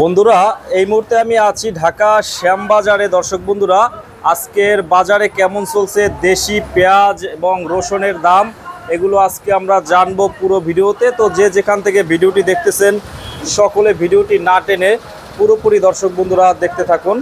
বন্ধুরা এই মুহূর্তে আমি আছি ঢাকা শ্যামবাজারে। দর্শক বন্ধুরা আজকের বাজারে কেমন চলছে? দেশি পেঁয়াজ এবং রসুনের দাম এগুলো আজকে আমরা জানব পুরো ভিডিওতে। তো যে যেখান থেকে ভিডিওটি দেখতেছেন সকলে ভিডিওটি না টেনে পুরোপুরি দর্শক বন্ধুরা দেখতে থাকুন।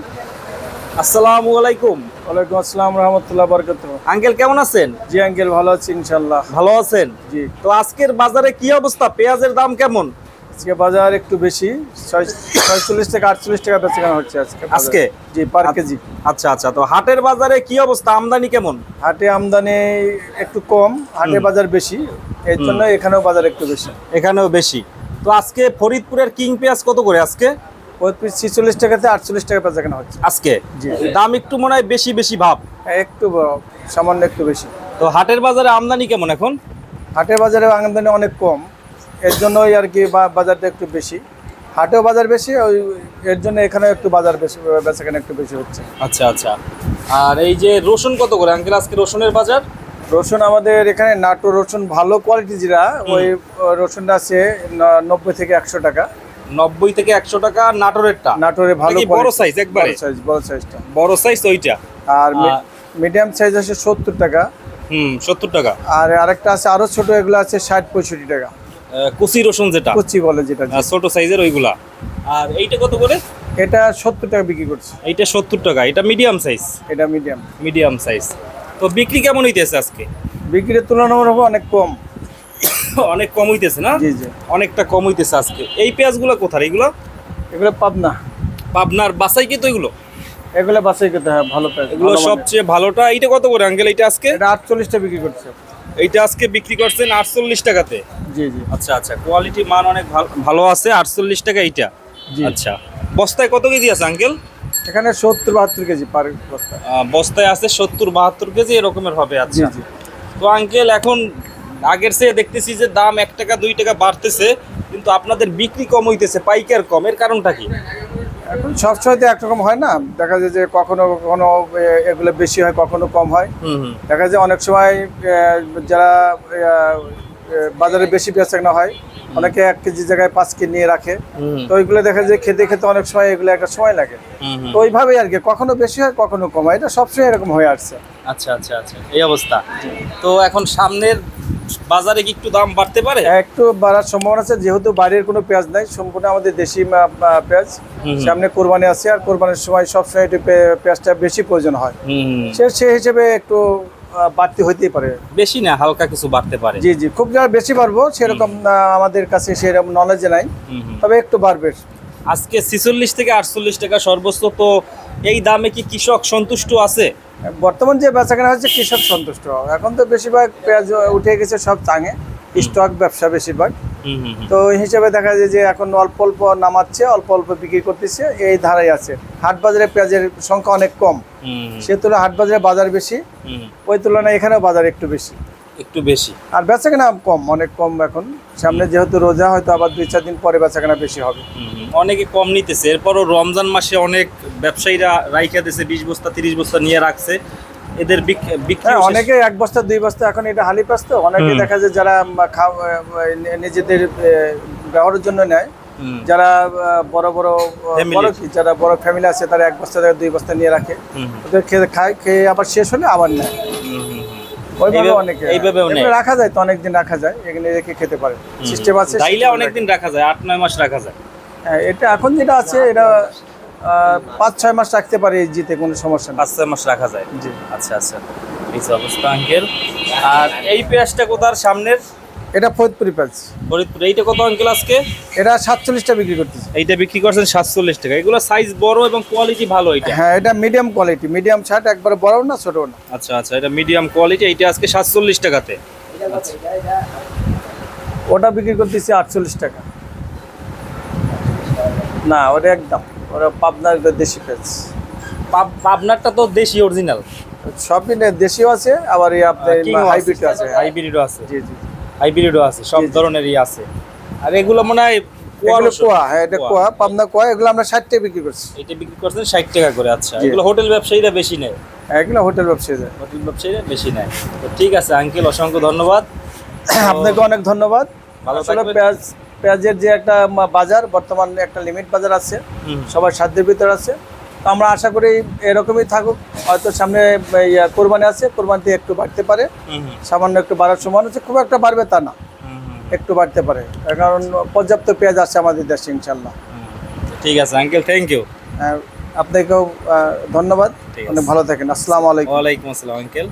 আসসালামু আলাইকুম। ওয়ালাইকুম আসসালাম রহমতুল্লাহ বরকত আঙ্কেল কেমন আছেন? জি আঙ্কেল ভালো আছি ইনশাল্লাহ ভালো আছেন? জি। তো আজকের বাজারে কি অবস্থা? পেঁয়াজের দাম কেমন? আজকে বাজার একটু বেশি ছয়- ছয়চল্লিশ থেকে আটচল্লিশ টাকা বেচা কেনা হচ্ছে আজকে আজকে? জি পার কেজি। আচ্ছা আচ্ছা। তো হাটের বাজারে কি অবস্থা? আমদানি কেমন? হাটে আমদানি একটু কম হাটে বাজার বেশি। এর জন্য এখানেও বাজার একটু বেশি। এখানেও বেশি। তো আজকে ফরিদপুরের কিং পেঁয়াজ কত করে আজকে? ছিচল্লিশ টাকাতে আটচল্লিশ টাকা বেচা কেনা হচ্ছে। আজকে। দাম একটু মনে হয় বেশি বেশি ভাব। একটু সামান্য একটু বেশি। তো হাটের বাজারে আমদানি কেমন এখন? হাটের বাজারে আমদানি অনেক কম। এর জন্যই আর কি বাজারটা একটু বেশি। হাটেও বাজার বেশি ওই এর জন্য এখানে একটু বাজার বেশি বেচা কেনা একটু বেশি হচ্ছে। আচ্ছা আচ্ছা। আর এই যে রসুন কত করে? আঙ্কেল আজকে রসুনের বাজার? রসুন আমাদের এখানে নাটো রসুন ভালো কোয়ালিটি যেটা ওই রসুনটা আছে নব্বই থেকে একশো টাকা। নব্বই থেকে একশো টাকা নাটোরেরটা? নাটোরে ভালো বড় size একবারে? সাইজ বড় সাইজটা বড় সাইজ ওইটা? আর মিডিয়াম সাইজ আছে সত্তর টাকা। হুম সত্তর টাকা। আর আরেকটা আছে আরও ছোট এগুলো আছে ষাট পঁয়ষট্টি টাকা। কুচি রসুন যেটা। কুচি বলে যেটা ছোট সাইজের ওইগুলা। আর এইটা কত করে? এটা সত্তর টাকা বিক্রি করছে। এইটা সত্তর টাকা। এটা মিডিয়াম সাইজ এটা মিডিয়াম মিডিয়াম সাইজ তো বিক্রি কেমন হইতেছে আজকে? বিক্রির তুলনামূলক অনেক কম। অনেক কম হইতেছে না? জি জি। অনেকটা কম হইতেছে আজকে। এই পেঁয়াজগুলো কোথায় এগুলো এগুলো পাবনা। পাবনার বাসাই কি তো এগুলো? এগুলো বাছাই করতে হয় ভালো পেঁয়াজ এগুলো সবচেয়ে ভালোটা। এইটা কত করে আঙ্কেল এইটা আজকে? এটা আটচল্লিশটা বিক্রি করছে। এইটা আজকে বিক্রি করছেন আটচল্লিশ টাকাতে? জি জি। আচ্ছা আচ্ছা কোয়ালিটি মান অনেক ভালো আছে আটচল্লিশ টাকা এইটা। আচ্ছা বস্তায় কত কেজি আছে আঙ্কেল? এখানে সত্তর বাহাত্তর কেজি পার বস্তা। বস্তায় আছে সত্তর বাহাত্তর কেজি এরকমের হবে আচ্ছা। তো আঙ্কেল এখন আগের চেয়ে দেখতেছি যে দাম এক টাকা দুই টাকা বাড়তেছে কিন্তু আপনাদের বিক্রি কম হইতেছে পাইকার কম এর কারণটা কি? এখন সবসময় তো একরকম হয় না। দেখা যায় যে কখনো কখনো এগুলো বেশি হয় কখনো কম হয়। দেখা যায় অনেক সময় যারা বাজারে বেশি বেচা কেনা হয় অনেকে এক কেজি জায়গায় পাঁচ কেজি নিয়ে রাখে। তো ওইগুলো দেখা যায় খেতে খেতে অনেক সময় এগুলো একটা সময় লাগে। তো ওইভাবেই আর কি কখনো বেশি হয় কখনো কম হয়। এটা সবসময় এরকম হয়ে আসছে। আচ্ছা আচ্ছা আচ্ছা। এই অবস্থা। তো এখন সামনের বাজারে কি একটু দাম বাড়তে পারে? একটু বাড়ার সম্ভাবনা আছে যেহেতু বাইরের কোনো পেঁয়াজ নাই সম্পূর্ণ আমাদের দেশি পেঁয়াজ। সামনে কোরবানি আছে আর কোরবানির সময় সবসময় একটু পেঁয়াজটা বেশি প্রয়োজন হয়। সে সে হিসেবে একটু বাড়তি হইতেই পারে। বেশি না হালকা কিছু বাড়তে পারে? জি জি খুব যারা বেশি পারব সেরকম আমাদের কাছে সেরকম নলেজে নাই। তবে একটু বাড়বে। আজকে ছিচল্লিশ থেকে আটচল্লিশ টাকা সর্বোচ্চ তো এই দামে কি কৃষক সন্তুষ্ট আছে? বর্তমান যে বেচাকেনা হচ্ছে কৃষক সন্তুষ্ট। এখন তো বেশিরভাগ পেঁয়াজ উঠে গেছে সব চাঙে। স্টক ব্যবসা বেশিরভাগ। তো হিসেবে দেখা যায় যে এখন অল্প অল্প নামাচ্ছে অল্প অল্প বিক্রি করতেছে এই ধারাই আছে। হাট বাজারে পেঁয়াজের সংখ্যা অনেক কম। সে তুলনায় হাট বাজারে বাজার বেশি। ওই তুলনায় এখানেও বাজার একটু বেশি। একটু বেশি। আর বেচাকেনা কম অনেক কম এখন। সামনে যেহেতু রোজা হয়তো আবার দুই চার দিন পরে বেচাকেনা বেশি হবে। অনেকে কম নিতেছে। এরপরও রমজান মাসে অনেক ব্যবসায়ীরা রাইখা দিছে বিশ বস্তা তিরিশ বস্তা নিয়ে রাখছে। এদের বিক- বিক্রি হ্যাঁ অনেকে এক বস্তা দুই বস্তা এখন এটা হালি পাস তো অনেকে দেখা যায় যারা নিজেদের ব্যবহারের জন্য নেয়। যারা বড় বড় বড় কি যারা বড় ফ্যামিলি আছে তারা এক বস্তা দুই বস্তা নিয়ে রাখে। ওদের খেয়ে খায় খেয়ে আবার শেষ হলে আবার নেয়। ওইভাবে এইভাবে- অনেকে এইভাবেও রাখা যায় তো অনেকদিন রাখা যায় এখানে রেখে খেতে পারে। সিস্টেম আছে ডাইলে অনেক অনেকদিন রাখা যায় আট নয় মাস রাখা যায়। হ্যাঁ, এটা এখন যেটা আছে এটা পাঁচ ছয় মাস রাখতে পারে জিতে কোনো সমস্যা নেই। পাঁচ ছয় মাস রাখা যায়। জি। আচ্ছা আচ্ছা। এই অবস্থা আঙ্কেল। আর এই পেঁয়াজটা কোথার? সামনের? এটা ফরিদপুরি পেঁয়াজ ফরিদপুর এইটা কত আঙ্কেল আজকে? এটা সাতচল্লিশটা বিক্রি করতেছে। এইটা বিক্রি করছেন সাতচল্লিশ টাকা। এগুলো সাইজ বড় এবং কোয়ালিটি ভালো এটা হ্যাঁ এটা মিডিয়াম কোয়ালিটি মিডিয়াম শার্ট একবারে বড় না ছোট না। আচ্ছা আচ্ছা এটা মিডিয়াম কোয়ালিটি এইটা আজকে সাতচল্লিশ টাকাতে। ওটা বিক্রি করতেছি আটচল্লিশ টাকা। না ওটা একদম ওটা পাবনার দেশি পেঁয়াজ পাব- পাবনারটা তো দেশি অরিজিনাল সবই না, দেশিও আছে আবার এই আপনার হাইব্রিড আছে হাইব্রিডও আছে। জি জি। হাইব্রিডও আছে সব। ধরনেরই আছে। আর এগুলো মনে হয় কুয়া এগুলো কোয়া হ্যাঁ এটা কুয়া। পাবনা কোয়া এগুলো আমরা ষাট টাকা বিক্রি করছি। এটা বিক্রি করছেন ষাট টাকা করে আচ্ছা। এগুলো হোটেল ব্যবসায়ীরা বেশি নেয়? হ্যাঁ, এগুলো হোটেল ব্যবসায়ী যায় হোটেল ব্যবসায়ীরা বেশি নেয়। তো ঠিক আছে আঙ্কেল অসংখ্য ধন্যবাদ। আপনাকে অনেক ধন্যবাদ। ভালো পেঁয়াজ পেঁয়াজের যে একটা বাজার বর্তমান একটা লিমিট বাজার আছে। সবার সাধ্যের ভিতরে আছে। তো আমরা আশা করি এরকমই থাকুক। হয়তো সামনে কোরবানি আছে কোরবানিতে একটু বাড়তে পারে। সামান্য একটু বাড়ার সমান হচ্ছে খুব একটা বাড়বে তা না। একটু বাড়তে পারে। কারণ পর্যাপ্ত পেঁয়াজ আছে আমাদের দেশে ইনশাল্লাহ ঠিক আছে আঙ্কেল থ্যাংক ইউ আপনাকেও ধন্যবাদ। ভালো থাকেন। আসসালামু আলাইকুম। ওয়ালাইকুম আসসালাম আঙ্কেল